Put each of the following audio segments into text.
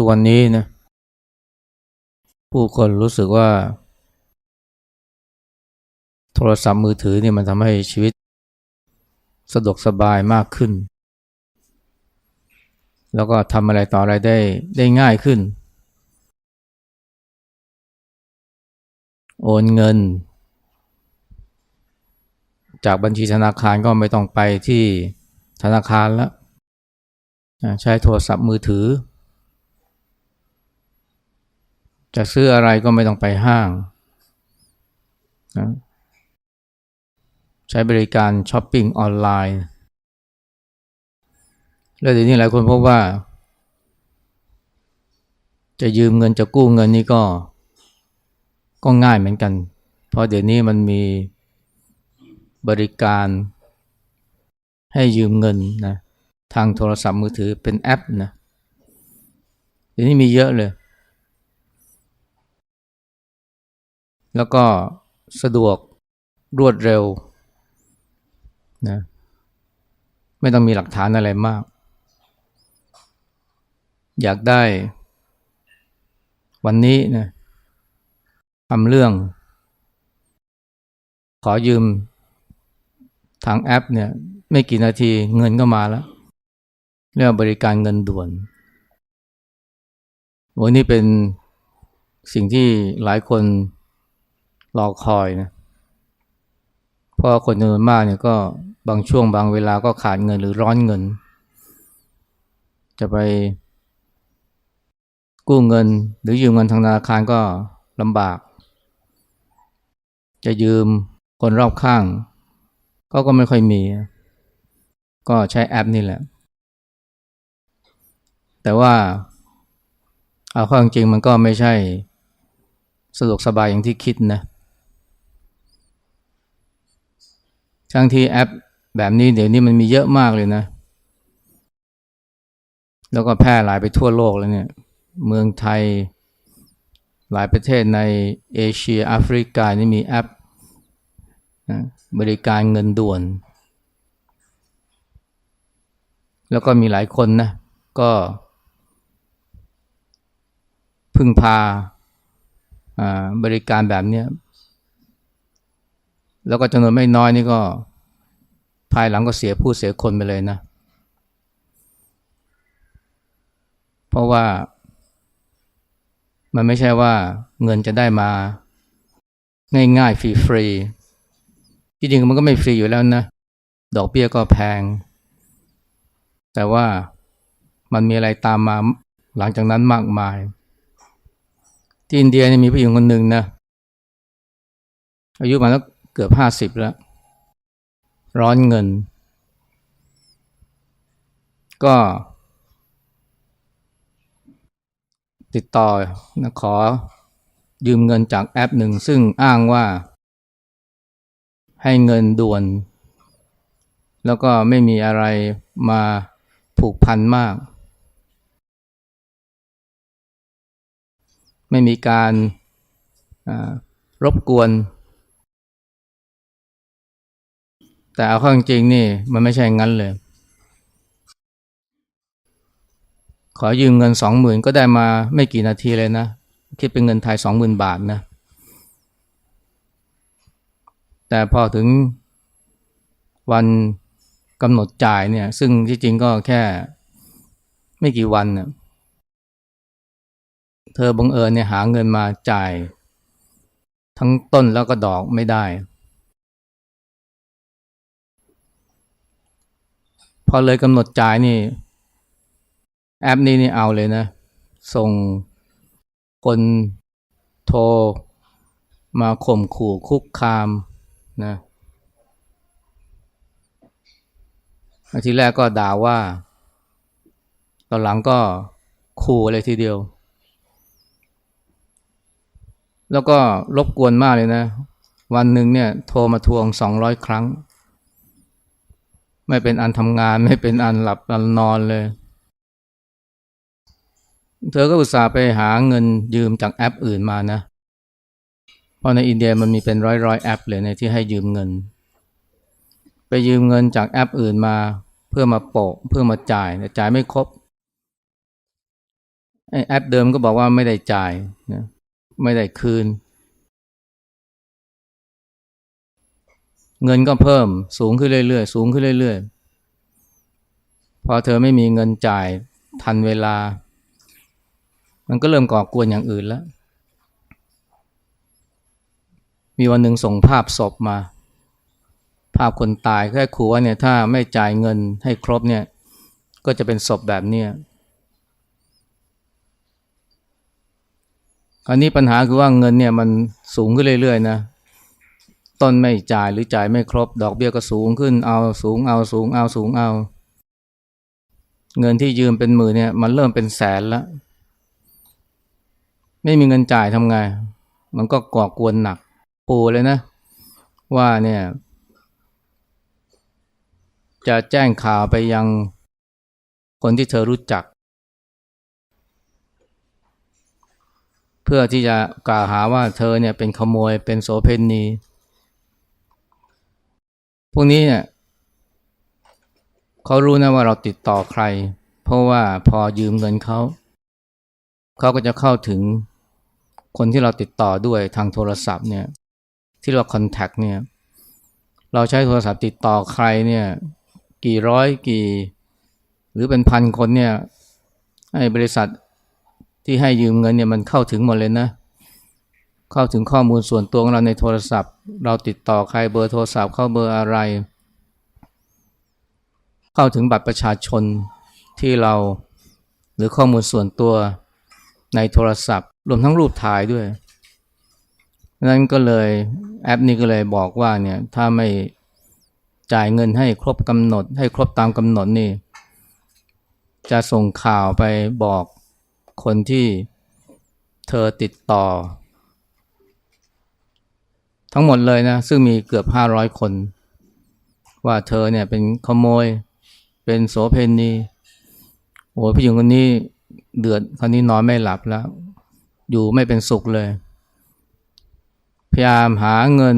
ทุกวันนี้นะผู้คนรู้สึกว่า โทรศัพท์มือถือเนี่ยมันทำให้ชีวิต สะดวกสบายมากขึ้น แล้วก็ทำอะไรต่ออะไรได้ได้ง่ายขึ้น โอนเงิน จากบัญชีธนาคารก็ไม่ต้องไปที่ธนาคารแล้วใช้โทรศัพท์มือถือ จะซื้ออะไรก็ไม่ต้องไปห้างนะใช้บริการช้อปปิ้งออนไลน์ แล้วเดี๋ยวนี้หลายคนพบว่า จะยืมเงินจะกู้เงินนี่ก็ก็ง่ายเหมือนกัน เพราะเดี๋ยวนี้มันมีบริการให้ยืมเงินนะทางโทรศัพท์มือถือเป็นแอปนะเดี๋ยวนี้มีเยอะเลย แล้วก็สะดวกรวดเร็วนะไม่ต้องมีหลักฐานอะไรมาก อยากได้วันนี้นะทำเรื่อง ขอยืมทางแอปเนี่ยไม่กี่นาทีเงินก็มาแล้วเรียกว่าบริการเงินด่วนวันนี้เป็นสิ่งที่หลายคน รอคอยนะเพราะคนจำนวนมากเนี่ยก็บางช่วงบางเวลาก็ขาดเงินหรือร้อนเงิน จะไปกู้เงินหรือยืมเงินทางธนาคารก็ลำบาก จะยืมคนรอบข้าง ก็ก็ไม่ค่อยมี ก็ใช้แอปนี่แหละ แต่ว่าเอาเข้าจริงมันก็ไม่ใช่สะดวกสบายอย่างที่คิดนะ ทั้งที่แอปแบบนี้เดี๋ยวนี้มันมีเยอะมากเลยนะ แล้วก็แพร่หลายไปทั่วโลกแล้วเนี่ย เมืองไทยหลายประเทศในเอเชียแอฟริกานี่มีแอปบริการเงินด่วน แล้วก็มีหลายคนนะ ก็พึ่งพาบริการแบบนี้ แล้วก็จำนวนไม่น้อยนี่ก็ ภายหลังก็เสียผู้เสียคนไปเลยนะ เพราะว่า มันไม่ใช่ว่าเงินจะได้มา ง่ายๆฟรีๆที่จริงมันก็ไม่ฟรีอยู่แล้วนะ ดอกเบี้ยก็แพง แต่ว่ามันมีอะไรตามมาหลังจากนั้นมากมาย ที่อินเดียเนี่ยมีผู้หญิงคนหนึ่งนะอายุมาแล้ว เกือบห้าสิบแล้ว ร้อนเงิน ก็ ติดต่อนะขอยืมเงินจากแอปหนึ่งซึ่งอ้างว่า ให้เงินด่วน แล้วก็ไม่มีอะไรมาผูกพันมาก ไม่มีการรบกวน แต่เอาข้าจริงนี่มันไม่ใช่งั้นเลย ขอยืมเงินสองหมื่นก็ได้มาไม่กี่นาทีเลยนะ คิดเป็นเงินไทยสองหมื่นบาทนะ แต่พอถึงวันกำหนดจ่ายเนี่ย ซึ่งที่จริงก็แค่ไม่กี่วันเน่เธอบังเอิญเนี่ยหาเงินมาจ่าย ทั้งต้นแล้วก็ดอกไม่ได้ พอเลยกำหนดจ่ายนี่ แอปนี้นี่เอาเลยนะ ส่งคนโทร มาข่มขู่คุกคามนะทีแรกก็ด่าว่า ตอนหลังก็ขู่เลยทีเดียว แล้วก็รบกวนมากเลยนะ วันหนึ่งเนี่ยโทรมาทวงสองร้อยครั้ง ไม่เป็นอันทำงาน ไม่เป็นอันหลับอันนอนเลย เธอก็อุตส่าห์ไปหาเงินยืมจากแอปอื่นมานะ เพราะในอินเดียมันมีเป็นร้อยร้อยแอปเลยในที่ให้ยืมเงิน ไปยืมเงินจากแอปอื่นมา เพื่อมาโปะเพื่อมาจ่ายแต่จ่ายไม่ครบไอแอปเดิมก็บอกว่าไม่ได้จ่ายนะไม่ได้คืน เงินก็เพิ่มสูงขึ้นเรื่อยๆ สูงขึ้นเรื่อยๆ พอเธอไม่มีเงินจ่ายทันเวลา มันก็เริ่มก่อกวนอย่างอื่นแล้ว มีวันหนึ่งส่งภาพศพมา ภาพคนตายแค่ขู่ว่าเนี่ยถ้าไม่จ่ายเงินให้ครบเนี่ย ก็จะเป็นศพแบบเนี้ยคราวนี้ปัญหาคือว่าเงินเนี่ยมันสูงขึ้นเรื่อยๆนะ ต้นไม่จ่ายหรือจ่ายไม่ครบ ดอกเบี้ยก็สูงขึ้นเอาสูงเอาสูงเอาสูงเอา เงินที่ยืมเป็นหมื่นเนี่ยมันเริ่มเป็นแสนแล้ว ไม่มีเงินจ่ายทำไง มันก็ก่อกวนหนัก ปูเลยนะ ว่าเนี่ยจะแจ้งข่าวไปยังคนที่เธอรู้จัก เพื่อที่จะกล่าวหาว่าเธอเนี่ยเป็นขโมยเป็นโสเพณี พวกนี้เนี่ยเขารู้นะว่าเราติดต่อใคร เพราะว่าพอยืมเงินเขาเขาก็จะเข้าถึงคนที่เราติดต่อด้วยทางโทรศัพท์เนี่ย ที่เราคอนแทคเนี่ย เราใช้โทรศัพท์ติดต่อใครเนี่ย กี่ร้อยกี่ หรือเป็นพันคนเนี่ยไอ้บริษัทที่ให้ยืมเงินเนี่ยมันเข้าถึงหมดเลยนะ เข้าถึงข้อมูลส่วนตัวของเราในโทรศัพท์ เราติดต่อใครเบอร์โทรศัพท์เข้าเบอร์อะไร เข้าถึงบัตรประชาชนที่เราหรือข้อมูลส่วนตัวในโทรศัพท์ รวมทั้งรูปถ่ายด้วยนั้นก็เลยแอปนี้ก็เลยบอกว่าเนี่ยถ้าไม่จ่ายเงินให้ครบกำหนด ให้ครบตามกำหนดนี่ จะส่งข่าวไปบอกคนที่เธอติดต่อ ทั้งหมดเลยนะ ซึ่งมีเกือบห้าร้อยคน ว่าเธอเนี่ยเป็นขโมย เป็นโสเพณีโอ้ผู้หญิงคนนี้เดือดคนนี้นอนไม่หลับแล้ว อยู่ไม่เป็นสุขเลย พยายามหาเงิน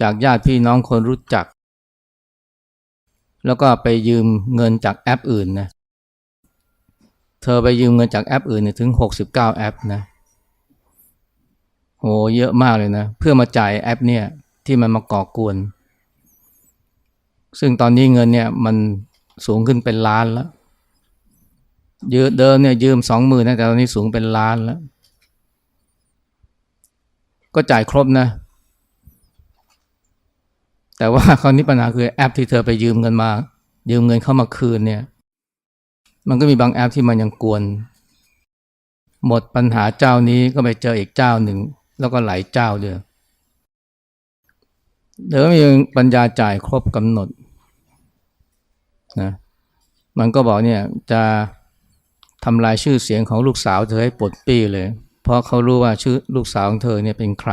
จากญาติพี่น้องคนรู้จัก แล้วก็ไปยืมเงินจากแอปอื่นนะเธอไปยืมเงินจากแอปอื่นถึง 69 แอปนะ โหเยอะมากเลยนะ เพื่อมาจ่ายแอปเนี่ยที่มันมาก่อกวน ซึ่งตอนนี้เงินเนี่ยมันสูงขึ้นเป็นล้านแล้วยืมเดิมเนี่ยยืมสองหมื่นนะแต่ตอนนี้สูงเป็นล้านแล้ว ก็จ่ายครบนะ แต่ว่าคราวนี้ปัญหาคือแอปที่เธอไปยืมเงินมา ยืมเงินเข้ามาคืนเนี่ย มันก็มีบางแอปที่มันยังกวน หมดปัญหาเจ้านี้ก็ไปเจออีกเจ้าหนึ่ง แล้วก็หลายเจ้าด้วยเดี๋ยวมีปัญญาจ่ายครบกำหนดนะมันก็บอกเนี่ยจะทำลายชื่อเสียงของลูกสาวเธอให้ปลดปี้เลย เพราะเขารู้ว่าชื่อลูกสาวของเธอเนี่ยเป็นใคร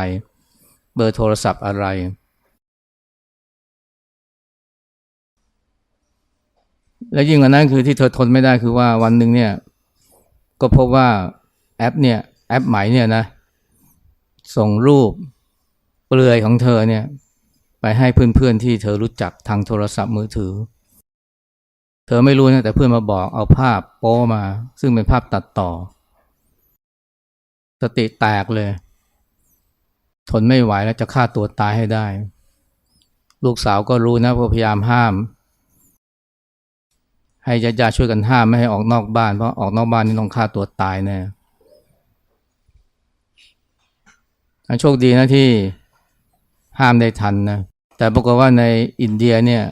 เบอร์โทรศัพท์อะไร และยิ่งกว่านั้นคือที่เธอทนไม่ได้คือว่าวันหนึ่งเนี่ยก็พบว่าแอปเนี่ยแอปใหม่เนี่ยนะ ส่งรูปเปลือยของเธอเนี่ยไปให้เพื่อนๆที่เธอรู้จักทางโทรศัพท์มือถือ เธอไม่รู้นะแต่เพื่อนมาบอกเอาภาพโป้มา ซึ่งเป็นภาพตัดต่อ สติแตกเลย ทนไม่ไหวแล้วจะฆ่าตัวตายให้ได้ ลูกสาวก็รู้นะพยายามห้าม ให้ญาติๆช่วยกันห้ามไม่ให้ออกนอกบ้านเพราะออกนอกบ้านนี่ต้องฆ่าตัวตายแน่ โชคดีนะที่ห้ามได้ทันนะแต่ปรากฏว่าในอินเดียเนี่ย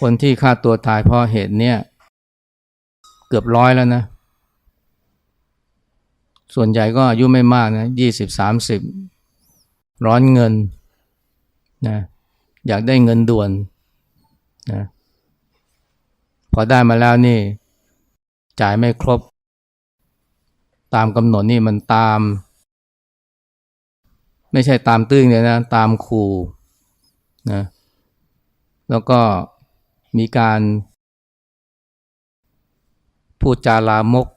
คนที่ฆ่าตัวตายเพราะเหตุเนี่ย เกือบร้อยแล้วนะ ส่วนใหญ่ก็อายุไม่มากนะยี่สิบสามสิบร้อนเงินนะอยากได้เงินด่วนนะพอได้มาแล้วนี่ จ่ายไม่ครบ ตามกำหนดนี่มันตาม ไม่ใช่ตามตื้งเลยนะ ตามขู่นะแล้วก็มีการพูดจาลามก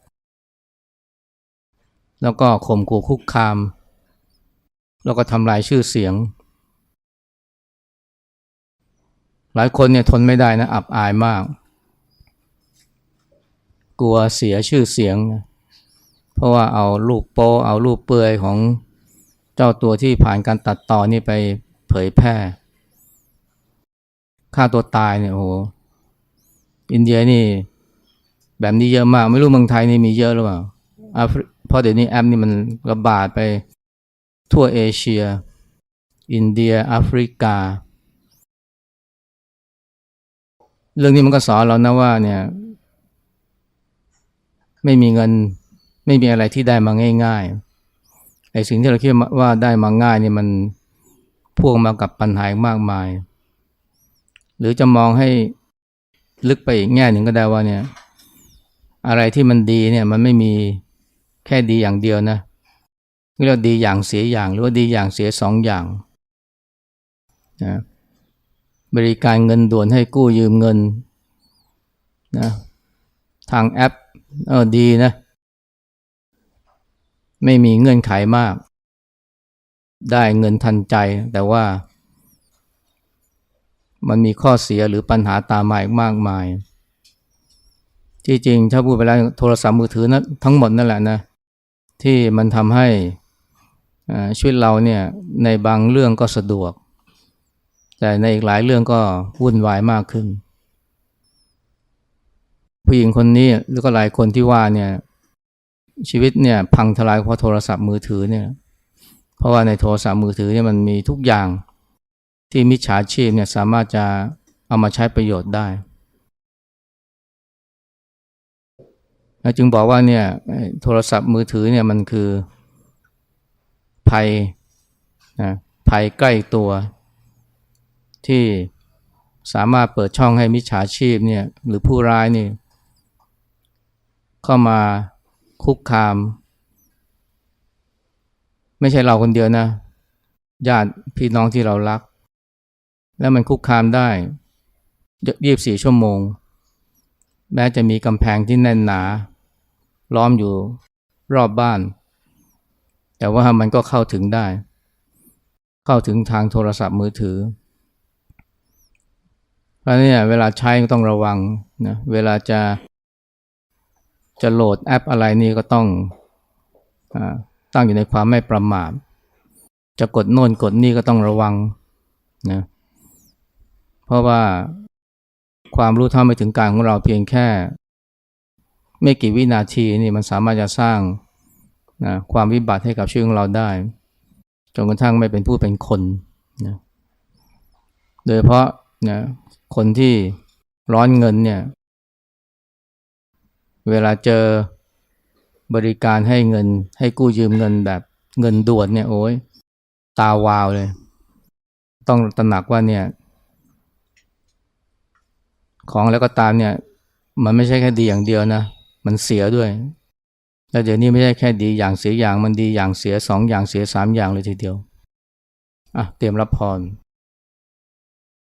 แล้วก็ข่มขู่คุกคาม แล้วก็ทำลายชื่อเสียง หลายคนเนี่ยทนไม่ได้นะอับอายมาก กลัวเสียชื่อเสียง เพราะว่าเอารูปโป้เอารูปเปลือยของ เจ้าตัวที่ผ่านการตัดต่อนี่ไปเผยแพร่ฆ่าตัวตายเนี่ยโอ้โหอินเดียนี่ แบบนี้เยอะมาก ไม่รู้เมืองไทยนี่มีเยอะหรือเปล่าอาฟเพราะเดี๋ยวนี้แอปนี่มันระบาดไปทั่วเอเชีย อินเดียแอฟริกา เรื่องนี้มันก็สอนเรานะว่าเนี่ย ไม่มีเงินไม่มีอะไรที่ได้มาง่าย ๆ ไอ้สิ่งที่เราคิดว่าได้มาง่ายนี่มันพ่วงมากับปัญหามากมาย หรือจะมองให้ลึกไปอีกแง่หนึ่งก็ได้ว่าเนี่ย อะไรที่มันดีเนี่ยมันไม่มีแค่ดีอย่างเดียวนะเรียกดีอย่างเสียอย่างหรือว่าดีอย่างเสียสองอย่างนะบริการเงินด่วนให้กู้ยืมเงินนะทางแอปเออดีนะ ไม่มีเงื่อนไขมาก ได้เงินทันใจ แต่ว่า มันมีข้อเสียหรือปัญหาตามมาอีกมากมาย ที่จริงถ้าพูดไปแล้วโทรศัพท์มือถือนะทั้งหมดนั่นแหละนะ ที่มันทำให้ชีวิตเราเนี่ยในบางเรื่องก็สะดวก แต่ในอีกหลายเรื่องก็วุ่นวายมากขึ้น ผู้หญิงคนนี้หรือก็หลายคนที่ว่าเนี่ย ชีวิตเนี่ยพังทลายเพราะโทรศัพท์มือถือเนี่ย เพราะว่าในโทรศัพท์มือถือเนี่ยมันมีทุกอย่างที่มิจฉาชีพเนี่ยสามารถจะเอามาใช้ประโยชน์ได้จึงบอกว่าเนี่ยโทรศัพท์มือถือเนี่ยมันคือภัยนะภัยใกล้ตัว ที่สามารถเปิดช่องให้มิจฉาชีพเนี่ยหรือผู้ร้ายนี่เข้ามา คุกคาม ไม่ใช่เราคนเดียวนะ ญาติพี่น้องที่เรารัก แล้วมันคุกคามได้ยีบสี่ชั่วโมง แม้จะมีกำแพงที่แน่นหนา ล้อมอยู่รอบบ้าน แต่ว่ามันก็เข้าถึงได้ เข้าถึงทางโทรศัพท์มือถือเพราะนี่เวลาใช้ก็ต้องระวังนะเวลาจะ จะโหลดแอปอะไรนี่ก็ต้องอตั้งอยู่ในความไม่ประมาทจะกดโน่นกดนี่ก็ต้องระวังนะเพราะว่าความรู้เท่าไม่ถึงการของเราเพียงแค่ ไม่กี่วินาทีนี่มันสามารถจะสร้างนะความวิบัติให้กับชีวิตของเราได้จนกระทั่งไม่เป็นผู้เป็นคนนะโดยเพราะนะคนที่ร้อนเงินเนี่ย เวลาเจอบริการให้เงิน ให้กู้ยืมเงินแบบเงินด่วนเนี่ยโอ้ยตาวาวเลย ต้องตระหนักว่าเนี่ย ของแล้วก็ตามเนี่ย มันไม่ใช่แค่ดีอย่างเดียวนะ มันเสียด้วยแล้วเดี๋ยวนี้ไม่ใช่แค่ดีอย่างเสียอย่างมันดีอย่างเสียสองอย่างเสียสามอย่างเลยทีเดียวอะเตรียมรับพร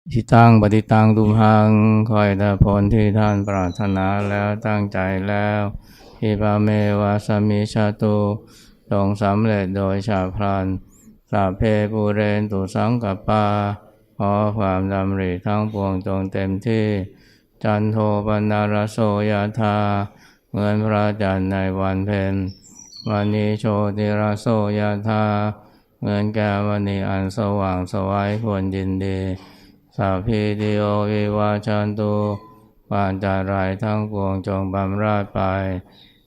ที่ตั้งปฏิตังตุพังคอยดาพรที่ท่านปรารถนาแล้วตั้งใจแล้วฮิปาเมวาสมิชาตุจงสำเร็จโดยชาพลันสาเพปูเรนตุสังกปาขอความดำริทั้งปวงจงเต็มที่ จันโทปนารโสยธาเหมือนพระจันทร์ในวันเพ็ญวันนี้โชติราโสยธาเหมือนแก้ววันนี้อันสว่างสวัยควรยินดี สัพพิติโอวิวาชันตุวานจารายทั้งปวงจงบำราดไป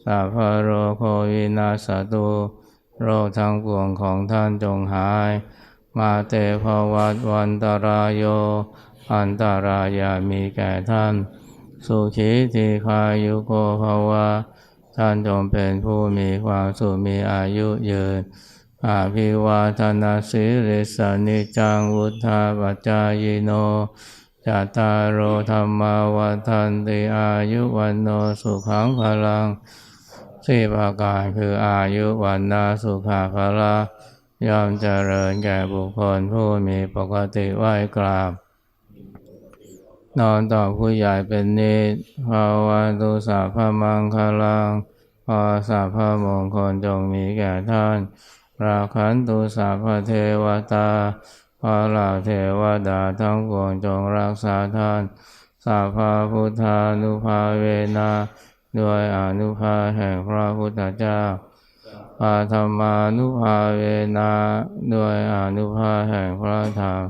สัพพโรโควินาสตุโรคทั้งปวงของท่านจงหาย มาเตภวัตวันตรายโย อันตารายามีแก่ท่าน สุขีทีคายุโกภาวะท่านจงเป็นผู้มีความสุขมีอายุยืน อาภิวาทนาสิริสานิจังวุธาปัจจายโนจัตตารโธรรมาวันทันติอายุวันโนสุขังพลังสี่ประการคืออายุวันนาสุขาพละย่อมเจริญแก่บุคคลผู้มีปกติไหวกราบ นอนต่อผู้ใหญ่เป็นนิดภาวะตุสัพมังคลังพอสัพพมงคลจงมีแก่ท่าน ราคันตุสัพเทวตาพอเหล่าเทวดาทั้งปวงจงรักษาท่านสัพพพุทธานุภาเวนะด้วยอนุภาแห่งพระพุทธเจ้าปาธรรมานุภาเวนะด้วยอนุภาแห่งพระธรรม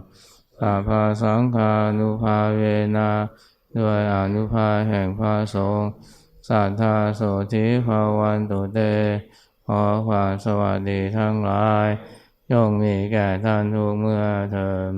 สัพพสังฆานุภาเวนะด้วยอนุภาแห่งพระสงฆ์สัทธาโสธิภาวันตุเต ขอความสวัสดีทั้งหลายย่อมมีแก่ท่านทุกเมื่อเทอม